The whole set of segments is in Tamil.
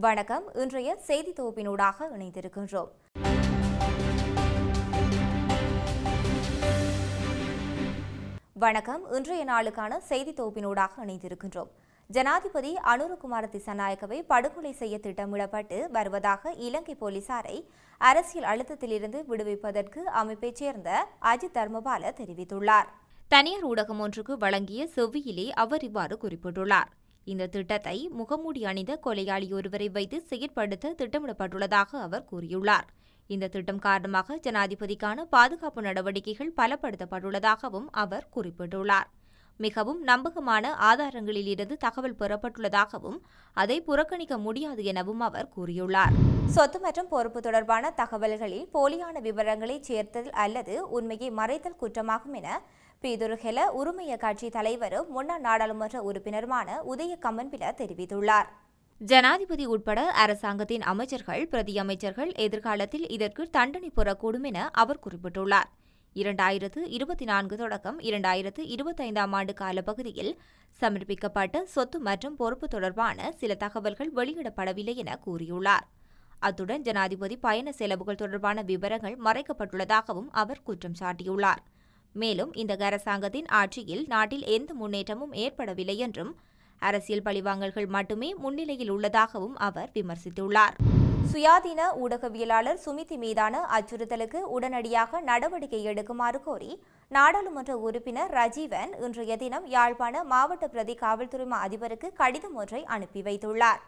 வணக்கம். இன்றைய செய்தி தொகுப்பினூடாக இணைந்திருக்கின்றோம். வணக்கம். இன்றைய நாளுக்கான செய்தி தொகுப்பினூடாக இணைந்திருக்கின்றோம். ஜனாதிபதி அனுரகுமார திசாநாயக்கவை படுகொலை செய்ய திட்டமிடப்பட்டு வருவதாக இலங்கை போலீசாரை அரசியல் அழுத்தத்திலிருந்து விடுவிப்பதற்கு அமைப்பைச் சேர்ந்த அஜித் தர்மபால தெரிவித்துள்ளார். தனியார் ஊடகம் ஒன்றுக்கு வழங்கிய செவ்வியிலே அவர் இவ்வாறு குறிப்பிட்டுள்ளார். இந்த திட்டத்தை முகமூடி அணிந்த கொலையாளி ஒருவரை வைத்து செயற்படுத்த திட்டமிடப்பட்டுள்ளதாக அவர் கூறியுள்ளார். இந்த திட்டம் காரணமாக ஜனாதிபதிக்கான பாதுகாப்பு நடவடிக்கைகள் பலப்படுத்தப்பட்டுள்ளதாகவும் அவர் குறிப்பிட்டுள்ளார். மிகவும் நம்பகமான ஆதாரங்களிலிருந்து தகவல் பெறப்பட்டுள்ளதாகவும் அதை புறக்கணிக்க முடியாது எனவும் அவர் கூறியுள்ளார். சொத்து மற்றும் பொறுப்பு தொடர்பான தகவல்களில் போலியான விவரங்களை சேர்த்தல் அல்லது உண்மையை மறைத்தல் குற்றமாகும் என பீதுருகெல உரிமைய கட்சி தலைவரும் முன்னாள் நாடாளுமன்ற உறுப்பினருமான உதய கம்மன்பில தெரிவித்துள்ளார். ஜனாதிபதி உட்பட அரசாங்கத்தின் அமைச்சர்கள் பிரதி அமைச்சர்கள் எதிர்காலத்தில் இதற்கு தண்டனை பெறக்கூடும் என அவர் குறிப்பிட்டுள்ளார். இரண்டாயிரத்து இருபத்தி நான்கு தொடக்கம் இரண்டாயிரத்து இருபத்தைந்தாம் ஆண்டு காலப்பகுதியில் சமர்ப்பிக்கப்பட்ட சொத்து மற்றும் பொறுப்பு தொடர்பான சில தகவல்கள் வெளியிடப்படவில்லை என கூறியுள்ளார். அத்துடன் ஜனாதிபதி பயண செலவுகள் தொடர்பான விவரங்கள் மறைக்கப்பட்டுள்ளதாகவும் அவர் குற்றம் சாட்டியுள்ளார். மேலும் இந்த அரசாங்கத்தின் ஆட்சியில் நாட்டில் எந்த முன்னேற்றமும் ஏற்படவில்லை என்றும் அரசியல் பழிவாங்கல்கள் மட்டுமே முன்னிலையில் உள்ளதாகவும் அவர் விமர்சித்துள்ளார். சுயாதீன ஊடகவியலாளர் சுமிதி மீதான அச்சுறுத்தலுக்கு உடனடியாக நடவடிக்கை எடுக்குமாறு கோரி நாடாளுமன்ற உறுப்பினர் ரஜீவன் இன்றைய தினம் யாழ்ப்பாண மாவட்ட பிரதி காவல்துறை அதிபருக்கு கடிதம் ஒன்றை அனுப்பி வைத்துள்ளார்.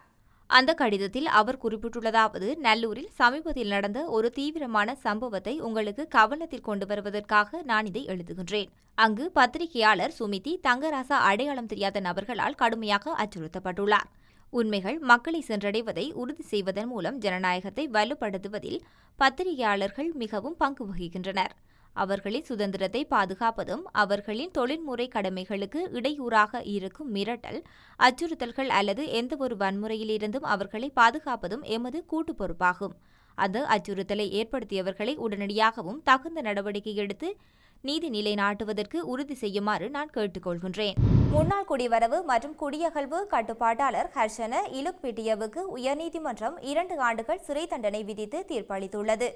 அந்த கடிதத்தில் அவர் குறிப்பிட்டுள்ளதாவது நல்லூரில் சமீபத்தில் நடந்த ஒரு தீவிரமான சம்பவத்தை உங்களுக்கு கவனத்தில் கொண்டு வருவதற்காக நான் இதை எழுதுகின்றேன். அங்கு பத்திரிகையாளர் சுமிதி தங்கராசா அடையாளம் தெரியாத நபர்களால் கடுமையாக அச்சுறுத்தப்பட்டுள்ளார். உண்மைகள் மக்களை சென்றடைவதை உறுதி செய்வதன் மூலம் ஜனநாயகத்தை வலுப்படுத்துவதில் பத்திரிகையாளர்கள் மிகவும் பங்கு வகிக்கின்றனர். அவர்களின் சுதந்திரத்தை பாதுகாப்பதும் அவர்களின் தொழில்முறை கடமைகளுக்கு இடையூறாக இருக்கும் மிரட்டல் அச்சுறுத்தல்கள் அல்லது எந்தவொரு வன்முறையிலிருந்தும் அவர்களை பாதுகாப்பதும் எமது கூட்டு பொறுப்பாகும். அந்த அச்சுறுத்தலை ஏற்படுத்தியவர்களை உடனடியாகவும் தகுந்த நடவடிக்கை எடுத்து நீதி நிலைநாட்டுவதற்கு உறுதி செய்யுமாறு நான் கேட்டுக்கொள்கின்றேன். முன்னாள் குடிவரவு மற்றும் குடியகழ்வு கட்டுப்பாட்டாளர் ஹர்ஷன இலுக்பிட்டியவுக்கு உயர்நீதிமன்றம் இரண்டு ஆண்டுகள் சிறை தண்டனை விதித்து தீர்ப்பளித்துள்ளது.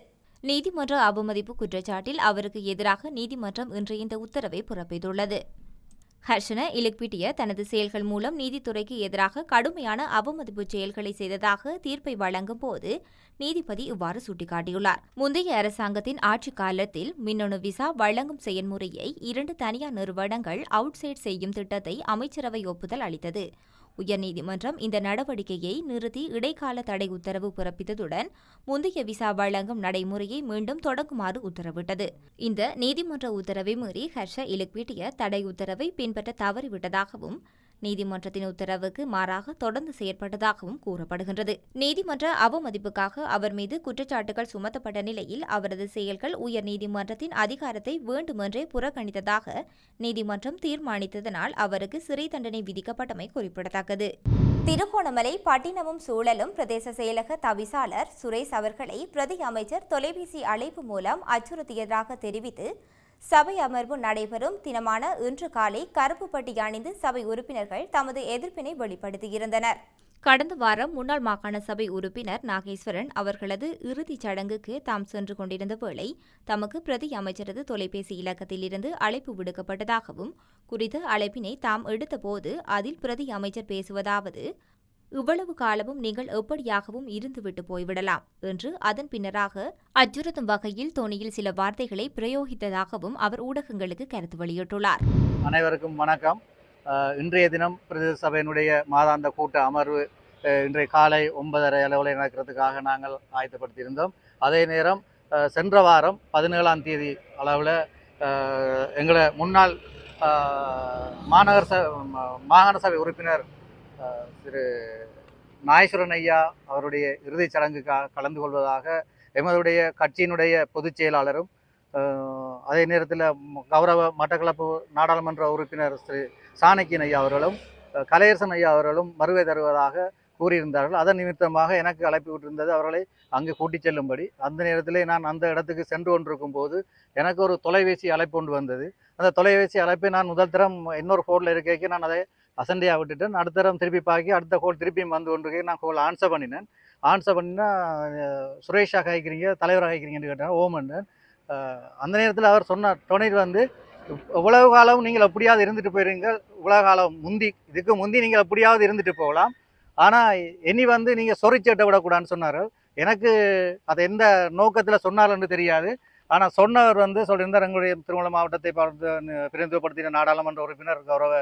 நீதிமன்ற அவமதிப்பு குற்றச்சாட்டில் அவருக்கு எதிராக நீதிமன்றம் இன்று இந்த உத்தரவை பிறப்பித்துள்ளது. ஹர்ஷன இலக்பிட்டிய தனது செயல்கள் மூலம் நீதித்துறைக்கு எதிராக கடுமையான அவமதிப்பு செயல்களை செய்ததாக தீர்ப்பை வழங்கும் போது நீதிபதி இவ்வாறு சுட்டிக்காட்டியுள்ளார். முந்தைய அரசாங்கத்தின் ஆட்சி காலத்தில் மின்னணு விசா வழங்கும் செயல்முறையை இரண்டு தனியார் நிறுவனங்கள் அவுட்சைட் செய்யும் திட்டத்தை அமைச்சரவை ஒப்புதல் அளித்தது. உயர்நீதிமன்றம் இந்த நடவடிக்கையை நிறுத்தி இடைக்கால தடை உத்தரவு பிறப்பித்ததுடன் முந்தைய விசா வழங்கும் நடைமுறையை மீண்டும் தொடங்குமாறு உத்தரவிட்டது. இந்த நீதிமன்ற உத்தரவை மீறி ஹர்ஷ இலுக்பீட்டிய தடை உத்தரவை பின்பற்ற தவறிவிட்டதாகவும் நீதிமன்றத்தின் உத்தரவுக்கு மாறாக தொடர்ந்து செயற்பட்டதாகவும் கூறப்படுகின்றது. நீதிமன்ற அவமதிப்புக்காக அவர் மீது குற்றச்சாட்டுகள் சுமத்தப்பட்ட நிலையில் அவரது செயல்கள் உயர் நீதிமன்றத்தின் அதிகாரத்தை வேண்டுமென்றே புறக்கணித்ததாக நீதிமன்றம் தீர்மானித்ததனால் அவருக்கு சிறை தண்டனை விதிக்கப்பட்டமை குறிப்பிடத்தக்கது. திருகோணமலை பட்டினமும் சூழலும் பிரதேச செயலக தவிசாளர் சுரேஷ் அவர்களை பிரதி அமைச்சர் தொலைபேசி அழைப்பு மூலம் அச்சுறுத்தியதாக தெரிவித்து சபை அமர்வு நடைபெறும் தினமான இன்று காலை கருப்பு பட்டி அணிந்து சபை உறுப்பினர்கள் தமது எதிர்ப்பினை வெளிப்படுத்தியிருந்தனர். கடந்த வாரம் முன்னாள் மாகாண சபை உறுப்பினர் நாகேஸ்வரன் அவர்களது இறுதிச் சடங்குக்கு தாம் சென்று கொண்டிருந்த வேளை தமக்கு பிரதி அமைச்சரது தொலைபேசி இலக்கத்திலிருந்து அழைப்பு விடுக்கப்பட்டதாகவும் குறித்த அழைப்பினை தாம் எடுத்தபோது அதில் பிரதி அமைச்சர் பேசுவதாவது இவ்வளவு காலமும் நீங்கள் எப்படியாகவும் இருந்துவிட்டு போய்விடலாம் என்று அதன் பின்னராக அச்சுறுத்தும் வகையில் தோனியில் சில வார்த்தைகளை பிரயோகித்ததாகவும் அவர் ஊடகங்களுக்கு கருத்து வெளியிட்டுள்ளார். அனைவருக்கும் வணக்கம். இன்றைய தினம் பிரதேச சபையினுடைய மாதாந்த கூட்ட அமர்வு இன்றைய காலை ஒன்பதரை அளவில் நடக்கிறதுக்காக நாங்கள் ஆயத்தப்படுத்தியிருந்தோம். அதே நேரம் சென்ற வாரம் பதினேழாம் தேதி அளவில் எங்களை முன்னாள் மாநகர ச மாகாண சபை உறுப்பினர் திரு நாயஸ்வரன் ஐயா அவருடைய இறுதிச் சடங்குக்காக கலந்து கொள்வதாக எமதுடைய கட்சியினுடைய பொதுச் செயலாளரும் அதே நேரத்தில் கௌரவ மட்டக்களப்பு நாடாளுமன்ற உறுப்பினர் ஸ்ரீ சாணக்கியன் ஐயா அவர்களும் கலையரசன் ஐயா அவர்களும் வருகை தருவதாக கூறியிருந்தார்கள். அதன் நிமித்தமாக எனக்கு அழைப்பு விட்டிருந்தது. அவர்களை அங்கு கூட்டிச் செல்லும்படி. அந்த நேரத்திலே நான் அந்த இடத்துக்கு சென்று கொண்டிருக்கும் போது எனக்கு ஒரு தொலைபேசி அழைப்பு கொண்டு வந்தது. அந்த தொலைபேசி அழைப்பை நான் முதல் தரம் இன்னொரு ஃபோனில் இருக்கைக்கு நான் அதை அசண்டையாக விட்டுட்டேன் அடுத்த தரம் திருப்பி பாக்கி அடுத்த கோல் திருப்பியும் வந்து கொண்டு நான் கோல் ஆன்சர் பண்ணினேன். ஆன்சர் பண்ணினா சுரேஷாக ஆகிக்கிறீங்க காய்க்கிறீங்க தலைவராக ஆகிக்கிறீங்கன்னு கேட்டேன். ஓமன்னன் அந்த நேரத்தில் அவர் சொன்னார் டொனேட் வந்து உலக காலம் நீங்கள் எப்படியாவது இருந்துட்டு போயிருங்க. உலக காலம் முந்தி இதுக்கு முந்தி நீங்கள் எப்படியாவது இருந்துட்டு போகலாம். ஆனால் இனி வந்து நீங்கள் சொரிச்சேட்டை விடக்கூடாதுன்னு சொன்னார். எனக்கு அதை எந்த நோக்கத்தில் சொன்னார்னு தெரியாது. ஆனால் சொன்னவர் வந்து சொல்லியிருந்தார் எங்களுடைய திருமண மாவட்டத்தை பார்த்து நாடாளுமன்ற உறுப்பினர் கௌரவ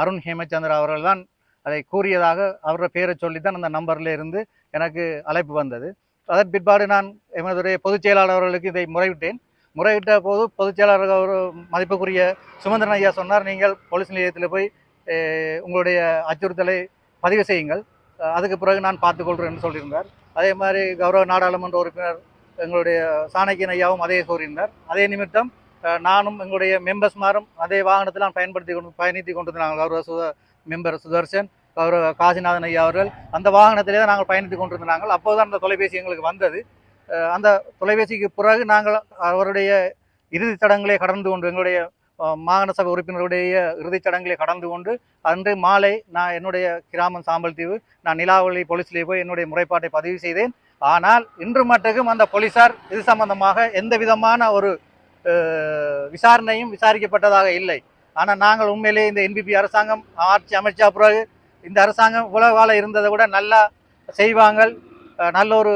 அருண் ஹேமச்சந்திர அவர்கள் தான் அதை கூறியதாக அவரோட பேரை சொல்லி தான் அந்த நம்பரில் இருந்து எனக்கு அழைப்பு வந்தது. அதன் பிற்பாடு நான் எமதுடைய பொதுச் செயலாளர் அவர்களுக்கு இதை முறையிட்டேன். முறையிட்ட போது பொதுச் செயலாளர் அவர் மதிப்புக்குரிய சுமந்திரன் ஐயா சொன்னார் நீங்கள் போலீஸ் நிலையத்தில் போய் உங்களுடைய அச்சுறுத்தலை பதிவு செய்யுங்கள். அதுக்கு பிறகு நான் பார்த்துக்கொள்கிறேன்னு சொல்லியிருந்தார். அதே மாதிரி கௌரவ நாடாளுமன்ற உறுப்பினர் எங்களுடைய சாணக்கியன் ஐயாவும் அதே கூறியிருந்தார். அதே நிமித்தம் நானும் எங்களுடைய மெம்பர்ஸ்மாரும் அதே வாகனத்தில் பயன்படுத்தி கொண்டு பயணித்து கொண்டிருந்தாங்க கௌரவ சுத மெம்பர் சுதர்சன் கௌரவ காசிநாதன் ஐயா அவர்கள் அந்த வாகனத்திலே தான் நாங்கள் பயணித்து கொண்டிருந்தாங்க. அப்போதுதான் அந்த தொலைபேசி எங்களுக்கு வந்தது. அந்த தொலைபேசிக்கு பிறகு நாங்கள் அவருடைய இறுதிச் சடங்குகளை கடந்து கொண்டு எங்களுடைய மாகாண சபை உறுப்பினருடைய இறுதிச் சடங்குகளை கடந்து கொண்டு அன்று மாலை நான் என்னுடைய கிராமம் சாம்பல் தீவு நான் நிலாவளி போலீஸ்லேயே போய் என்னுடைய முறைப்பாட்டை பதிவு செய்தேன். ஆனால் இன்று மட்டுக்கும் அந்த போலீசார் இது சம்பந்தமாக எந்த விதமான ஒரு விசாரணையும் விசாரிக்கப்பட்டதாக இல்லை. ஆனால் நாங்கள் உண்மையிலேயே இந்த என்பிபி அரசாங்கம் ஆட்சி அமைச்சா பிறகு இந்த அரசாங்கம் உலக காலம் இருந்ததை விட நல்லா செய்வாங்க நல்ல ஒரு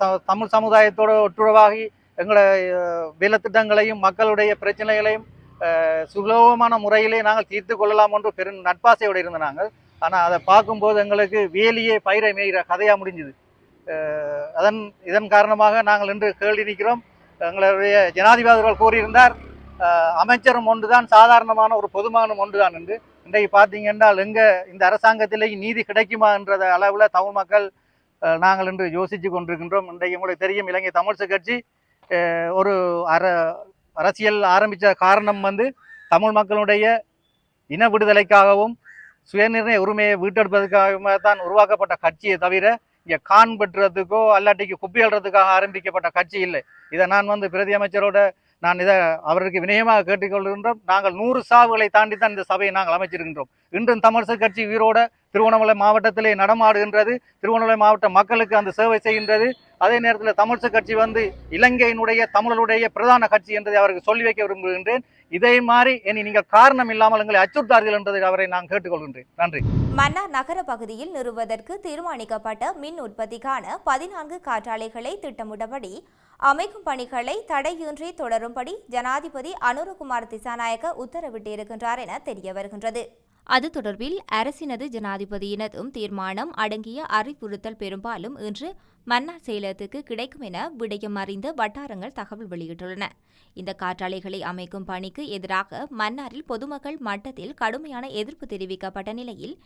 ச- தமிழ் சமுதாயத்தோடு ஒற்றுழவாகி எங்களை வேலை திட்டங்களையும் மக்களுடைய பிரச்சனைகளையும் சுலபமான முறையிலே நாங்கள் தீர்த்து கொள்ளலாம் என்று பெரும் நட்பாசையோடு இருந்த நாங்கள். ஆனால் அதை பார்க்கும்போது எங்களுக்கு வேலியே பயிரை மேய்கிற கதையாக முடிஞ்சுது. அதன் இதன் காரணமாக நாங்கள் இன்று கேள்வி நிற்கிறோம் எங்களுடைய ஜனாதிபதிகள் கூறியிருந்தார் அமைச்சரும் ஒன்றுதான் சாதாரணமான ஒரு பொதுமானம் ஒன்றுதான் என்று. இன்றைக்கு பார்த்தீங்கன்னா எங்கே இந்த அரசாங்கத்திலேயே நீதி கிடைக்குமா என்ற அளவில் தமிழ் மக்கள் நாங்கள் இன்று யோசித்து கொண்டிருக்கின்றோம். இன்றைக்கு உங்களுக்கு தெரியும் இலங்கை தமிழ்ச கட்சி ஒரு அர அரசியல் ஆரம்பித்த காரணம் வந்து தமிழ் மக்களுடைய இன விடுதலைக்காகவும் சுயநிர்ணய உரிமையை வீட்டெடுப்பதற்காகவும் தான் உருவாக்கப்பட்ட கட்சியை தவிர இங்கே காண்பெற்றுறதுக்கோ அல்லாட்டிக்கு குப்பி ஆரம்பிக்கப்பட்ட கட்சி இல்லை. இதை நான் வந்து பிரதி அமைச்சரோட நான் இதை அவருக்கு வினயமாக கேட்டுக்கொள்கின்றோம். நாங்கள் நூறு சாவுகளை தாண்டி தான் இந்த சபையை நாங்கள் அமைச்சிருக்கின்றோம். இன்றும் தமிழரசு கட்சி உயிரோட திருவண்ணாமலை மாவட்டத்திலே நடமாடுகின்றது. திருவண்ணாமலை மாவட்ட மக்களுக்கு அந்த சேவை செய்கின்றது. அதே நேரத்தில் தமிழரசு கட்சி வந்து இலங்கையினுடைய தமிழருடைய பிரதான கட்சி என்பதை அவருக்கு சொல்லி வைக்க விரும்புகின்றேன். இதே மாதிரி இனி நீங்கள் காரணம் இல்லாமல் எங்களை அச்சுறுத்தார்கள் என்பதை அவரை நான் கேட்டுக்கொள்கின்றேன். நன்றி. மன்னார் நகர பகுதியில் நிறுவதற்கு தீர்மானிக்கப்பட்ட மின் உற்பத்திக்கான பதினான்கு காற்றாலைகளை திட்டமிட்டபடி அமைக்கும் பணிகளை தடையின்றி தொடரும்படி ஜனாதிபதி அனுரகுமார் திசாநாயக்க உத்தரவிட்டிருக்கின்றார் என தெரிய வருகின்றது. அது தொடர்பில் அரசினது ஜனாதிபதியினதும் தீர்மானம் அடங்கிய அறிவுறுத்தல் பெரும்பாலும் இன்று மன்னார் செயலகத்துக்கு கிடைக்கும் என விடயம் அறிந்த வட்டாரங்கள் தகவல் வெளியிட்டுள்ளன. இந்த காற்றாலைகளை அமைக்கும் பணிக்கு எதிராக மன்னாரில் பொதுமக்கள் மட்டத்தில் கடுமையான எதிர்ப்பு தெரிவிக்கப்பட்ட நிலையில்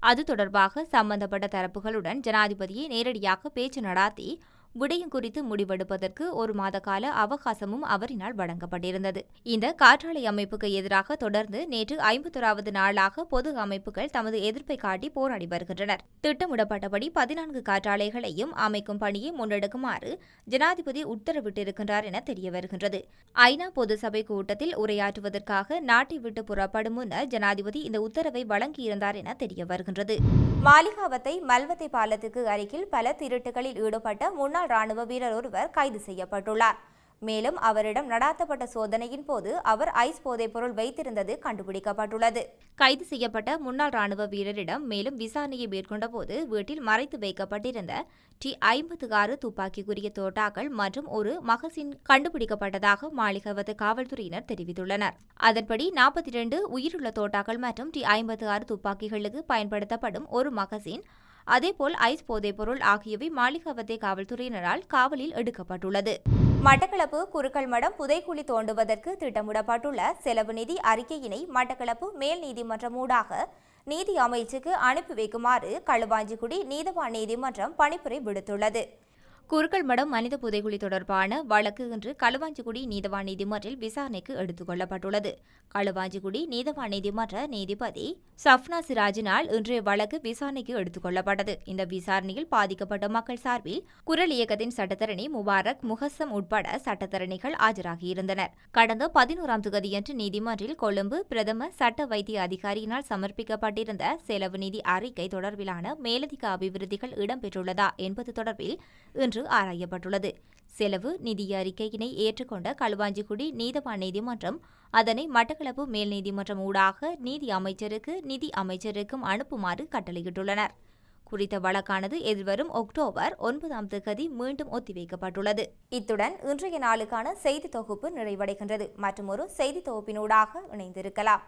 அது தொடர்பாக சம்பந்தப்பட்ட தரப்புகளுடன் ஜனாதிபதியை நேரடியாக பேச்சு நடாத்தி விடயம் குறித்து முடிவெடுப்பதற்கு ஒரு மாத கால அவகாசமும் அவரினால் வழங்கப்பட்டிருந்தது. இந்த காற்றாலை அமைப்புக்கு எதிராக தொடர்ந்து நேற்று ஐம்பத்தோராவது நாளாக பொது அமைப்புகள் தமது எதிர்ப்பை காட்டி போராடி வருகின்றனர். திட்டமிடப்பட்டபடி பதினான்கு காற்றாலைகளையும் அமைக்கும் பணியை முன்னெடுக்குமாறு ஜனாதிபதி உத்தரவிட்டிருக்கின்றார் என தெரிய வருகின்றது ஐநா பொது சபை கூட்டத்தில் உரையாற்றுவதற்காக நாட்டை விட்டு புறப்படும் முன்னர் ஜனாதிபதி இந்த உத்தரவை வழங்கியிருந்தார் என தெரிய வருகின்றது மாலிகாவத்தை மல்வத்தை பாலத்துக்கு அருகில் பல திருட்டுகளில் ஈடுபட்ட முன்னாள் ராணுவ வீரர் ஒருவர் கைது செய்யப்பட்டுள்ளார். மேலும் அவரிடம் நடாத்தப்பட்ட சோதனையின் போது அவர் ஐஸ் போதைப் பொருள் வைத்திருந்தது கண்டுபிடிக்கப்பட்டுள்ளது. கைது செய்யப்பட்ட முன்னாள் ராணுவ வீரரிடம் மேலும் விசாரணையை மேற்கொண்ட போது வீட்டில் மறைத்து வைக்கப்பட்டிருந்த டி ஐம்பத்து ஆறு துப்பாக்கிக்குரிய தோட்டாக்கள் மற்றும் ஒரு மகசின் கண்டுபிடிக்கப்பட்டதாக மாளிகவத்து காவல்துறையினர் தெரிவித்துள்ளனர். அதன்படி நாற்பத்தி இரண்டு உயிருள்ள தோட்டாக்கள் மற்றும் டி ஐம்பத்து ஆறு துப்பாக்கிகளுக்கு பயன்படுத்தப்படும் ஒரு மகசின் அதேபோல் ஐஸ் போதைப்பொருள் ஆகியவை மாளிகவத்தை காவல்துறையினரால் காவலில் எடுக்கப்பட்டுள்ளது. மட்டக்களப்பு குறுக்கல் மடம் புதைக்குழி தோண்டுவதற்கு திட்டமிடப்பட்டுள்ள செலவு நிதி அறிக்கையினை மட்டக்களப்பு மேல் நீதிமன்றம் ஊடாக நீதி அமைச்சுக்கு அனுப்பி வைக்குமாறு களுவாஞ்சிக்குடி நீதவான் நீதிமன்றம் பணிப்புரை விடுத்துள்ளது. குறுக்கல்மடம் மனித புதைகுழி தொடர்பான வழக்கு இன்று களுவாஞ்சிக்குடி நீதவான் நீதிமன்றில் விசாரணைக்கு எடுத்துக் கொள்ளப்பட்டுள்ளது களுவாஞ்சிக்குடி நீதவான் நீதிமன்ற நீதிபதி சஃப்னா சிராஜினால் இன்றைய வழக்கு விசாரணைக்கு எடுத்துக் கொள்ளப்பட்டது இந்த விசாரணையில் பாதிக்கப்பட்ட மக்கள் சார்பில் குரல் இயக்கத்தின் சட்டத்தரணி முபாரக் முகசம் உட்பட சட்டத்தரணிகள் ஆஜராகியிருந்தனர். கடந்த பதினோராம் தேதியன்று நீதிமன்றில் கொழும்பு பிரதம சட்ட வைத்திய அதிகாரியினால் சமர்ப்பிக்கப்பட்டிருந்த செலவு நிதி அறிக்கை தொடர்பிலான மேலதிக அபிவிருத்திகள் இடம்பெற்றுள்ளதா என்பது தொடர்பில் இன்று ஆராயப்பட்டுள்ளது. செலவு நிதி அறிக்கையினை ஏற்றுக்கொண்ட களுவாஞ்சிக்குடி நீதவான் நீதிமன்றம் அதனை மட்டக்களப்பு மேல் நீதிமன்றம் ஊடாக நீதி அமைச்சருக்கு நிதி அமைச்சருக்கும் அனுப்புமாறு கட்டளையிட்டுள்ளனர். குறித்த வழக்கானது எதிர்வரும் அக்டோபர் ஒன்பதாம் தேதி மீண்டும் ஒத்திவைக்கப்பட்டுள்ளது. இத்துடன் இன்றைய நாளுக்கான செய்தி தொகுப்பு நிறைவடைகின்றது. மற்றும் ஒரு செய்தி தொகுப்பினூடாக இணைந்திருக்கலாம்.